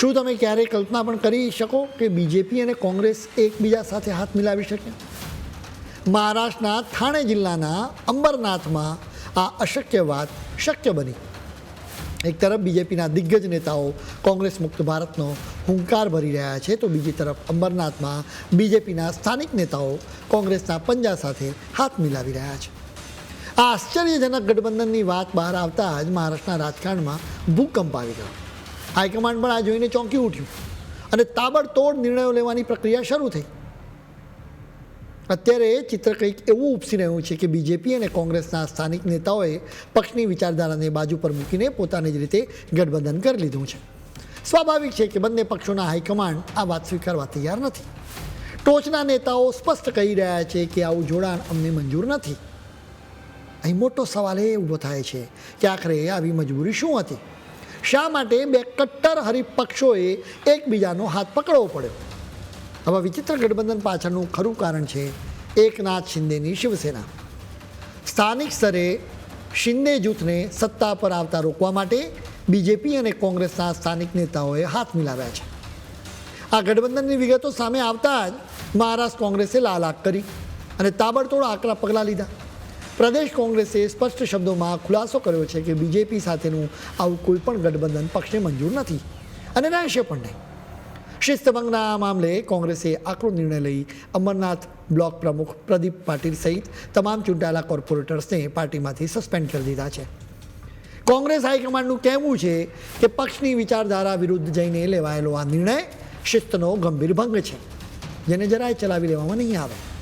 શું તમે ક્યારેય કલ્પના પણ કરી શકો કે બીજેપી અને કોંગ્રેસ એકબીજા સાથે હાથ મિલાવી શકે? મહારાષ્ટ્રના થાણે જિલ્લાના અંબરનાથમાં આ અશક્ય વાત શક્ય બની. એક તરફ બીજેપીના દિગ્ગજ નેતાઓ કોંગ્રેસ મુક્ત ભારતનો હુંકાર ભરી રહ્યા છે, તો બીજી તરફ અંબરનાથમાં બીજેપીના સ્થાનિક નેતાઓ કોંગ્રેસના પંજા સાથે હાથ મિલાવી રહ્યા છે. આ આશ્ચર્યજનક ગઠબંધનની વાત બહાર આવતા જ મહારાષ્ટ્રના રાજકારણમાં ભૂકંપ આવી ગયો. હાઈકમાન્ડ પણ આ જોઈને ચોંકી ઉઠ્યું. અને તાબડતોડ નિર્ણયો લેવાની પ્રક્રિયા શરૂ થઈ. અત્યારે ચિત્ર કંઈક એવું ઉપસી રહ્યું છે કે બીજેપી અને કોંગ્રેસના સ્થાનિક નેતાઓએ પક્ષની વિચારધારાને બાજુ પર મૂકીને પોતાની જ રીતે ગઠબંધન કરી લીધું છે. સ્વાભાવિક છે કે બંને પક્ષોના હાઈકમાન્ડ આ વાત સ્વીકારવા તૈયાર નથી. ટોચના નેતાઓ સ્પષ્ટ કહી રહ્યા છે કે આવું જોડાણ અમને મંજૂર નથી. અહીં મોટો સવાલ એ ઊભો થાય છે કે આખરે આવી મજબૂરી શું હતી? શા માટે બે કટ્ટર હરિપક્ષોએ એકબીજાનો હાથ પકડવો પડ્યો? હવે વિચિત્ર ગઠબંધન પાછળનું ખરું કારણ છે એકનાથ શિંદેની શિવસેના. સ્થાનિક સ્તરે શિંદે જૂથને સત્તા પર આવતા રોકવા માટે બીજેપી અને કોંગ્રેસના સ્થાનિક નેતાઓએ હાથ મિલાવ્યા છે. આ ગઠબંધનની વિગતો સામે આવતા જ મહારાષ્ટ્ર કોંગ્રેસે લાલ આંખ કરી અને તાબડતોડ આકરા પગલાં લીધા. પ્રદેશ કોંગ્રેસે સ્પષ્ટ શબ્દોમાં ખુલાસો કર્યો છે કે બીજેપી સાથેનું આવું કોઈપણ ગઠબંધન પક્ષને મંજૂર નથી. અને રહેશે પણ નહીં શિસ્તભંગના મામલે કોંગ્રેસે આકરો નિર્ણય લઈ અમરનાથ બ્લોક પ્રમુખ પ્રદીપ પાટીલ સહિત તમામ ચૂંટાયેલા કોર્પોરેટર્સને પાર્ટીમાંથી સસ્પેન્ડ કરી દીધા છે. કોંગ્રેસ હાઈકમાન્ડનું કહેવું છે કે પક્ષની વિચારધારા વિરુદ્ધ જઈને લેવાયેલો આ નિર્ણય શિસ્તનો ગંભીર ભંગ છે. જેને જરાય ચલાવી લેવામાં નહીં આવે.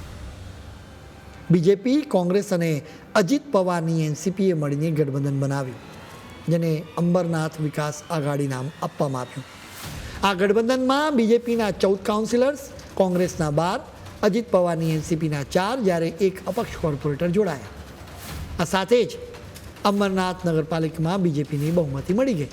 બીજેપી, કોંગ્રેસ અને અજીત પવારની એનસીપીએ મળીને ગઠબંધન બનાવ્યું, જેને અંબરનાથ વિકાસ આઘાડી નામ આપવામાં આવ્યું. આ ગઠબંધનમાં બીજેપીના ચૌદ કાઉન્સિલર્સ, કોંગ્રેસના બાર, અજીત પવારની એનસીપીના ચાર, જ્યારે એક અપક્ષ કોર્પોરેટર જોડાયા. આ સાથે જ અંબરનાથ નગરપાલિકામાં બીજેપીની બહુમતી મળી ગઈ.